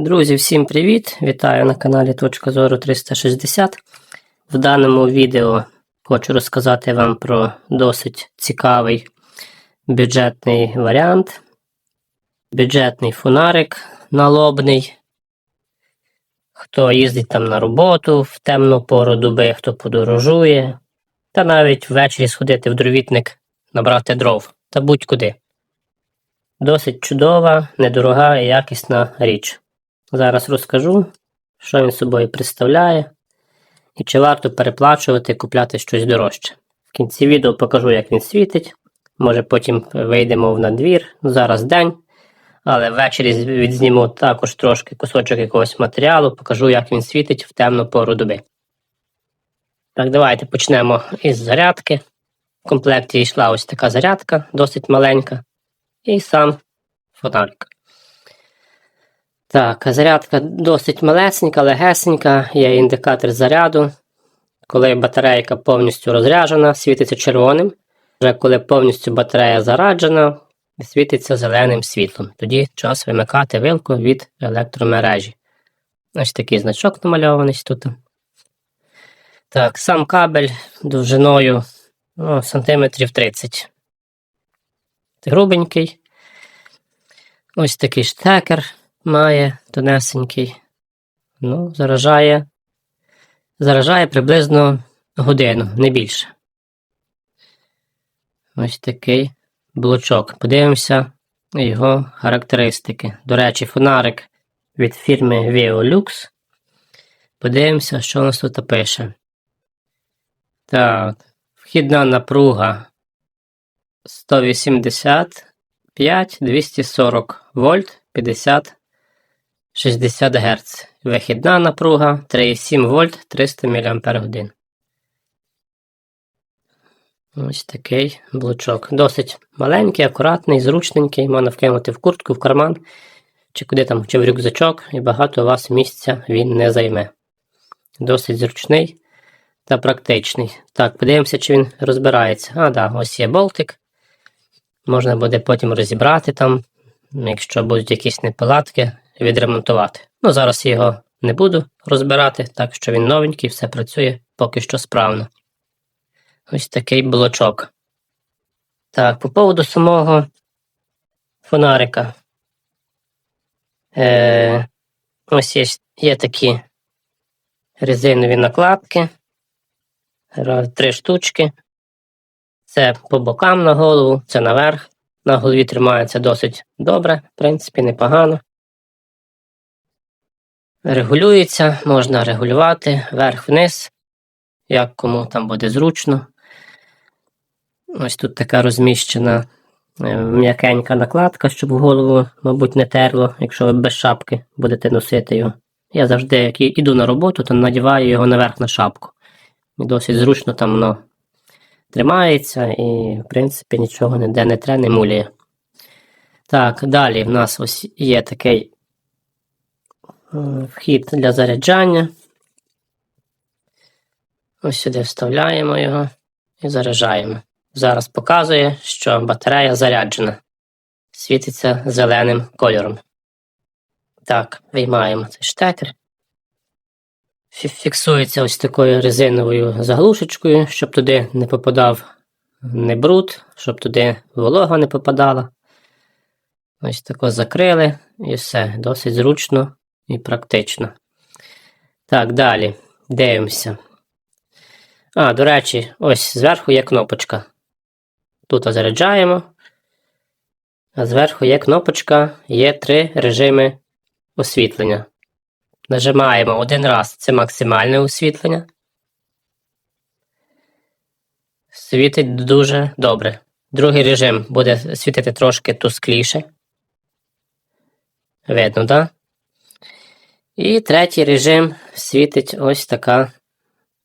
Друзі, всім привіт! Вітаю на каналі Точка Зору 360. В даному відео хочу розказати вам про досить цікавий бюджетний варіант. Бюджетний фонарик налобний. Хто їздить там на роботу в темну пору доби, хто подорожує, та навіть ввечері сходити в дровітник, набрати дров та будь-куди. Досить чудова, недорога і якісна річ. Зараз розкажу, що він собою представляє і чи варто переплачувати і купляти щось дорожче. В кінці відео покажу, як він світить. Може потім вийдемо в надвір. Зараз день. Але ввечері відзніму також трошки кусочок якогось матеріалу, покажу, як він світить в темну пору доби. Так, давайте почнемо із зарядки. В комплекті йшла ось така зарядка, досить маленька. І сам фонарик. Так, зарядка досить малесенька, легесенька, є індикатор заряду. Коли батарейка повністю розряджена, світиться червоним. Вже коли повністю батарея зараджена, світиться зеленим світлом. Тоді час вимикати вилку від електромережі. Ось такий значок намальований тут. Так, сам кабель довжиною ну, сантиметрів 30. Грубенький. Ось такий штекер має тонесенький. Ну, заражає. Заражає приблизно годину, не більше. Ось такий блочок. Подивимося його характеристики. До речі, фонарик від фірми Veolux. Подивимося, що у нас тут пише. Так, вхідна напруга 185 240 вольт 50 60 Гц. Вихідна напруга 3,7 вольт 300 мАч. Ось такий блочок. Досить маленький, акуратний, зручненький, можна вкинути в куртку, в карман, чи куди там, чи в рюкзачок, і багато у вас місця він не займе. Досить зручний та практичний. Так, подивимося, чи він розбирається. А, да, ось є болтик. Можна буде потім розібрати там, якщо будуть якісь неполадки, відремонтувати. Ну, зараз його не буду розбирати, так що він новенький, все працює поки що справно. Ось такий блочок. Так, по поводу самого фонарика. Е, Ось є, є такі резинові накладки. Три штучки. Це по бокам на голову, це наверх. На голові тримається досить добре, в принципі, непогано. Регулюється, можна регулювати вверх-вниз, як кому там буде зручно. Ось тут така розміщена е, м'якенька накладка, щоб голову, мабуть, не терло, якщо ви без шапки будете носити його. Я завжди, як іду на роботу, то надіваю його наверх на шапку. І досить зручно там воно тримається і, в принципі, нічого ніде не тре, не муляє. Так, далі в нас ось є такий вхід для заряджання. Ось сюди вставляємо його і заряджаємо. Зараз показує, що батарея заряджена. Світиться зеленим кольором. Так, виймаємо цей штекер. Фіксується ось такою резиновою заглушечкою, щоб туди не попадав не бруд, щоб туди волога не попадала. Ось тако закрили і все. Досить зручно і практично. Так, далі дивимося. А, до речі, ось зверху є кнопочка. Тут заряджаємо. А зверху є кнопочка, є три режими освітлення. Нажимаємо один раз це максимальне освітлення. Світить дуже добре. Другий режим буде світити трошки тускліше. Видно, так? І третій режим світить ось така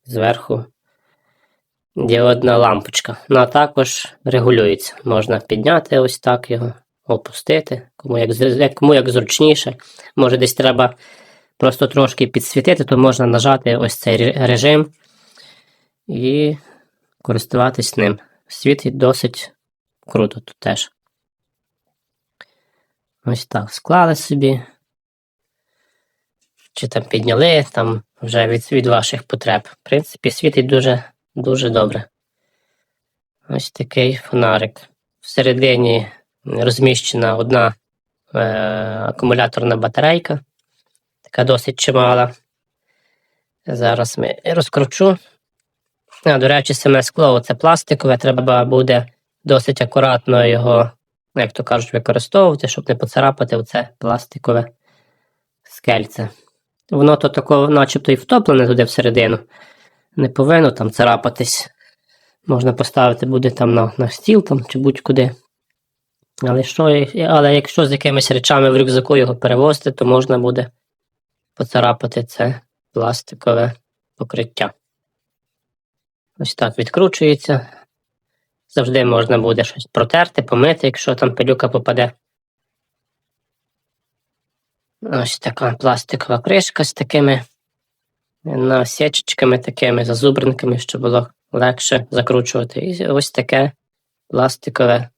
зверху діодна лампочка. Ну а також регулюється. Можна підняти ось так його, опустити, кому як кому як зручніше. Може десь треба просто трошки підсвітити, то можна нажати ось цей режим і користуватись ним. Світить досить круто тут теж. Ось так склали собі. Чи там підняли, там вже від, від ваших потреб. В принципі, світить дуже, дуже добре. Ось такий фонарик. Всередині розміщена одна е, акумуляторна батарейка, така досить чимала. Зараз ми розкручу. А, до речі, саме скло це пластикове, треба буде досить акуратно його, як то кажуть, використовувати, щоб не поцарапати оце пластикове скельце. Воно то тако, начебто, і втоплене туди всередину. Не повинно там царапатись. Можна поставити буде там на, на стіл там, чи будь-куди. Але, що, але якщо з якимись речами в рюкзаку його перевозити, то можна буде поцарапати це пластикове покриття. Ось так відкручується. Завжди можна буде щось протерти, помити, якщо там пилюка попаде. Ось така пластикова кришка з такими насічечками, такими зазубринками, щоб було легше закручувати. І ось таке пластикове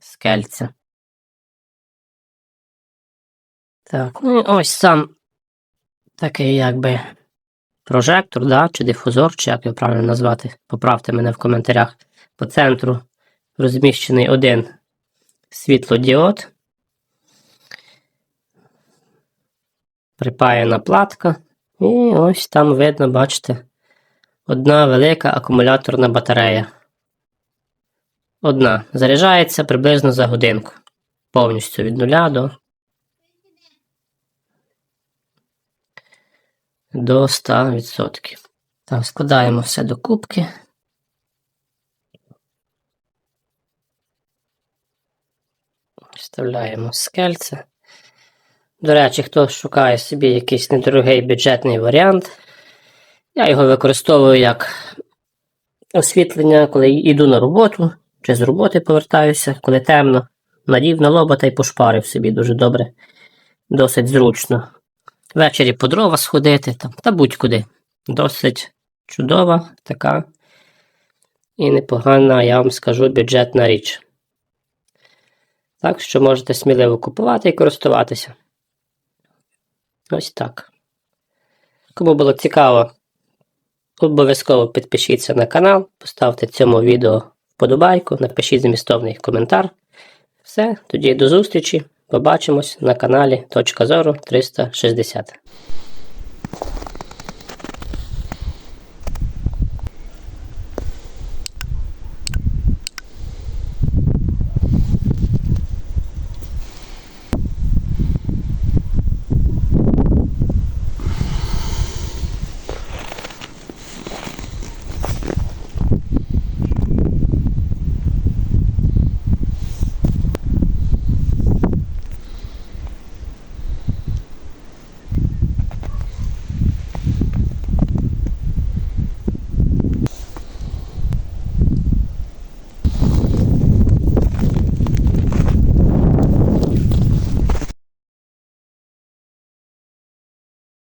скельце. Так, ну і ось сам такий якби прожектор, да, чи дифузор, чи як його правильно назвати, поправте мене в коментарях. По центру розміщений один світлодіод. Припаяна платка. І ось там видно, бачите, одна велика акумуляторна батарея. Одна. Заряджається приблизно за годинку. Повністю від нуля до. До 100%. Так, складаємо все до кубки. Вставляємо скельце. До речі, хто шукає собі якийсь недорогий бюджетний варіант, я його використовую як освітлення, коли йду на роботу, чи з роботи повертаюся, коли темно, надів на лоба та й пошпарив собі дуже добре, досить зручно. Ввечері по дрова сходити там, та будь-куди. Досить чудова така і непогана, я вам скажу, бюджетна річ. Так що можете сміливо купувати і користуватися. Ось так. Кому було цікаво, обов'язково підпишіться на канал, поставте цьому відео вподобайку, напишіть змістовний коментар. Все, тоді до зустрічі. Побачимось на каналі Точка Зору 360.